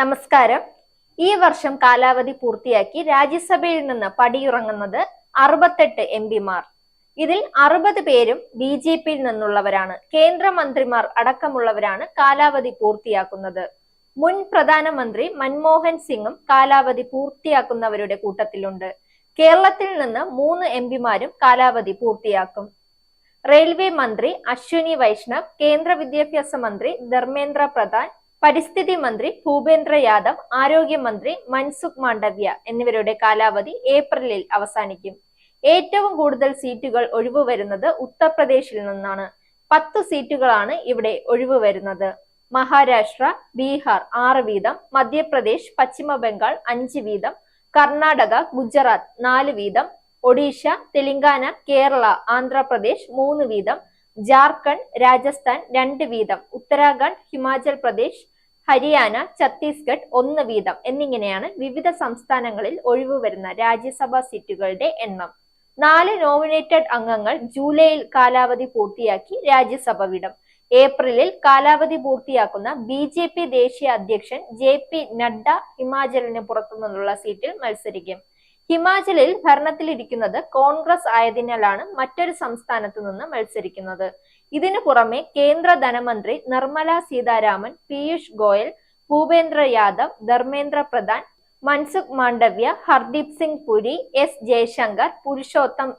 നമസ്കാരം. ഈ വർഷം കാലാവധി പൂർത്തിയാക്കി രാജ്യസഭയിൽ നിന്ന് പടിയിറങ്ങുന്നത് അറുപത്തെട്ട് എം പിമാർ. ഇതിൽ അറുപത് പേരും ബി ജെ പിയിൽ നിന്നുള്ളവരാണ്. കേന്ദ്രമന്ത്രിമാർ അടക്കമുള്ളവരാണ് കാലാവധി പൂർത്തിയാക്കുന്നത്. മുൻ പ്രധാനമന്ത്രി മൻമോഹൻ സിംഗും കാലാവധി പൂർത്തിയാക്കുന്നവരുടെ കൂട്ടത്തിലുണ്ട്. കേരളത്തിൽ നിന്ന് മൂന്ന് എം പിമാരും കാലാവധി പൂർത്തിയാക്കും. റെയിൽവേ മന്ത്രി അശ്വിനി വൈഷ്ണവ് കേന്ദ്ര വിദ്യാഭ്യാസ മന്ത്രി ധർമ്മേന്ദ്ര പ്രധാൻ പരിസ്ഥിതി മന്ത്രി ഭൂപേന്ദ്ര യാദവ് ആരോഗ്യമന്ത്രി മൻസുഖ് മാണ്ഡവ്യ എന്നിവരുടെ കാലാവധി ഏപ്രിലിൽ അവസാനിക്കും. ഏറ്റവും കൂടുതൽ സീറ്റുകൾ ഒഴിവ് വരുന്നത് ഉത്തർപ്രദേശിൽ നിന്നാണ്. പത്ത് സീറ്റുകളാണ് ഇവിടെ ഒഴിവ് വരുന്നത്. മഹാരാഷ്ട്ര ബീഹാർ ആറ് വീതം മധ്യപ്രദേശ് പശ്ചിമ ബംഗാൾ അഞ്ച് വീതം കർണാടക ഗുജറാത്ത് നാല് വീതം ഒഡീഷ തെലങ്കാന കേരള ആന്ധ്രാപ്രദേശ് മൂന്ന് വീതം ജാർഖണ്ഡ് രാജസ്ഥാൻ രണ്ട് വീതം. ഉത്തരാഖണ്ഡ് ഹിമാചൽ പ്രദേശ് ഹരിയാന ഛത്തീസ്ഗഡ് ഒന്ന് വീതം. എന്നിങ്ങനെയാണ് വിവിധ സംസ്ഥാനങ്ങളിൽ ഒഴിവു വരുന്ന രാജ്യസഭാ സീറ്റുകളുടെ എണ്ണം. നാല് നോമിനേറ്റഡ് അംഗങ്ങൾ ജൂലൈയിൽ കാലാവധി പൂർത്തിയാക്കി രാജ്യസഭ വിടും. ഏപ്രിലിൽ കാലാവധി പൂർത്തിയാക്കുന്ന ബി ജെ പി ദേശീയ അധ്യക്ഷൻ ജെ പി നഡ്ഡ ഹിമാചലിന് പുറത്തുനിന്നുള്ള സീറ്റിൽ മത്സരിക്കും. ഹിമാചലിൽ ഭരണത്തിലിരിക്കുന്നത് കോൺഗ്രസ് ആയതിനാലാണ് മറ്റൊരു സംസ്ഥാനത്തു നിന്ന് മത്സരിക്കുന്നത്. ഇതിനു പുറമെ കേന്ദ്ര ധനമന്ത്രി നിർമ്മല സീതാരാമൻ പീയൂഷ് ഗോയൽ ഭൂപേന്ദ്ര യാദവ് ധർമ്മേന്ദ്ര പ്രധാൻ മൻസുഖ് മാണ്ഡവ്യ ഹർദീപ് സിംഗ് പുരി എസ് ജയശങ്കർ പുരുഷോത്തം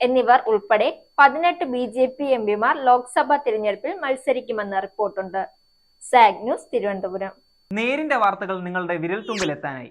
എന്നിവർ ഉൾപ്പെടെ പതിനെട്ട് ബി ജെ പി എം പിമാർ ലോക്സഭാ തിരഞ്ഞെടുപ്പിൽ മത്സരിക്കുമെന്ന് റിപ്പോർട്ടുണ്ട്. സാഗ് ന്യൂസ് തിരുവനന്തപുരം. നേരിന്റെ വാർത്തകൾ നിങ്ങളുടെ വിരൽത്തുമ്പിൽ എത്താനായി